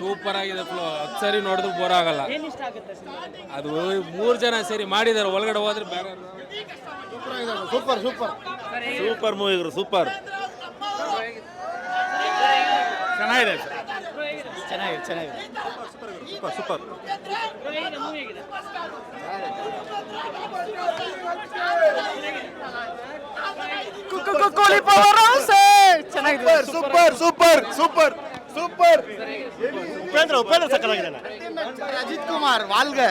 Super ಆಗಿದೆ flow ಹತ್ತು ಸರಿ ನೋಡಿದ್ರು ಬೋರ್ ಆಗಲ್ಲ. ಏನ್ ಇಷ್ಟ ಆಗುತ್ತೆ ಸಿನಿಮಾ ಅದು ಮೂರು ಜನ ಸೇರಿ ಮಾಡಿದ್ದಾರೆ. ಒಳಗಡೆ ಹೋದ್ರೆ ಬೇರೆ ಸೂಪರ್ ಸೂಪರ್ ಸೂಪರ್ ಮೂವಿಗಳು ಸೂಪರ್ ಚೆನ್ನಾಗಿದೆ. ಚೆನ್ನಾಗಿದೆ ಚೆನ್ನಾಗಿದೆ. ಸೂಪರ್ ಸೂಪರ್ ಮೂವಿ ಹೇಗಿದೆ ಚೆನ್ನಾಗಿದೆ super super super super. Upendra Upendra ಸಕ್ಕತ್ತಾಗಿದ್ದಾನೆ Ajith Kumar ವಾಲ್ಗೆ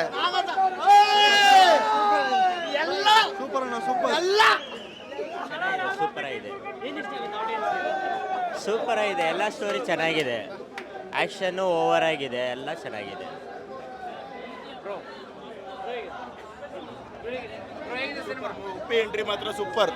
ಸೂಪರ್ ಅಣ್ಣ ಸೂಪರ್. ಎಲ್ಲ. ಸೂಪರ್ ಆಗಿದೆ. ಸೂಪರ್ ಆಗಿದೆ. ಎಲ್ಲ ಸ್ಟೋರಿ ಚೆನ್ನಾಗಿದೆ. ಆ್ಯಕ್ಷನ್ನು ಓವರ್ ಆಗಿದೆ. ಎಲ್ಲ ಚೆನ್ನಾಗಿದೆ. ಉಪ್ಪಿ ಎಂಟ್ರಿ ಮಾತ್ರ super.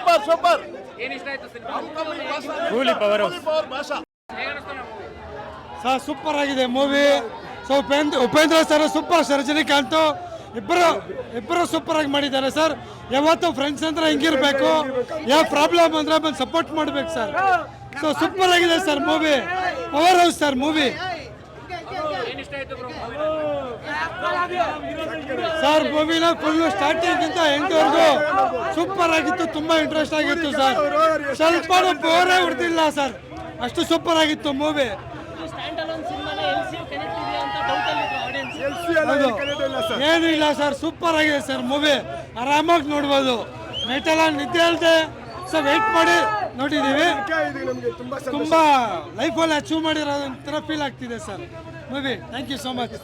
Super super. Coolie power sir super ಆಗಿದೆ movie. So Upendra Upendra sir super sir Rajinikanth. ಇಬ್ಬರು ಇಬ್ಬರು ಸೂಪರ್ ಆಗಿ ಮಾಡಿದ್ದಾರೆ ಸರ್. ಯಾವತ್ತು ಫ್ರೆಂಡ್ಸ್ ಅಂದ್ರೆ ಹೆಂಗಿರ್ಬೇಕು. ಯಾವ ಪ್ರಾಬ್ಲಮ್ ಅಂದ್ರೆ ಬಂದು ಸಪೋರ್ಟ್ ಮಾಡ್ಬೇಕು ಸರ್. ಸೊ ಸೂಪರ್ ಆಗಿದೆ sir movie. Power house sir movie. Sir ಮೂವಿನ full starting ಇಂದ ಎಂಟ್ವರೆಗೂ ಸೂಪರ್ ಆಗಿತ್ತು ತುಂಬಾ ಇಂಟ್ರೆಸ್ಟ್ ಆಗಿತ್ತು ಸರ್ ಸ್ವಲ್ಪ ಬೋರೇ ಹೊಡೆದಿಲ್ಲ ಸರ್ ಅಷ್ಟು ಸೂಪರ್ ಆಗಿತ್ತು ಮೂವಿ ಸ್ಟ್ಯಾಂಡ್ ಅಲೋನ್ ಸಿನಿಮಾನ ಎಲ್ ಕನೆಕ್ಟ್ ಇದೆಯಾ ಅಂತ ಡೌಟ್ ಅಲ್ಲಿ ಆಡಿಯನ್ಸ್ ಏನು ಇಲ್ಲ ಸರ್ ಸೂಪರ್ ಆಗಿದೆ ಸರ್ ಮೂವಿ ಆರಾಮಾಗಿ ನೋಡ್ಬೋದು. ನೈಟೆಲ್ಲ ನಿದ್ದೆ ಅಲ್ಲದೆ ಸರ್ ವೆಯ್ಟ್ ಮಾಡಿ ನೋಡಿದ್ದೀವಿ ತುಂಬಾ ಲೈಫಲ್ಲಿ ಅಚೀವ್ ಮಾಡಿರೋ ಫೀಲ್ ಆಗ್ತಿದೆ sir movie thank you so much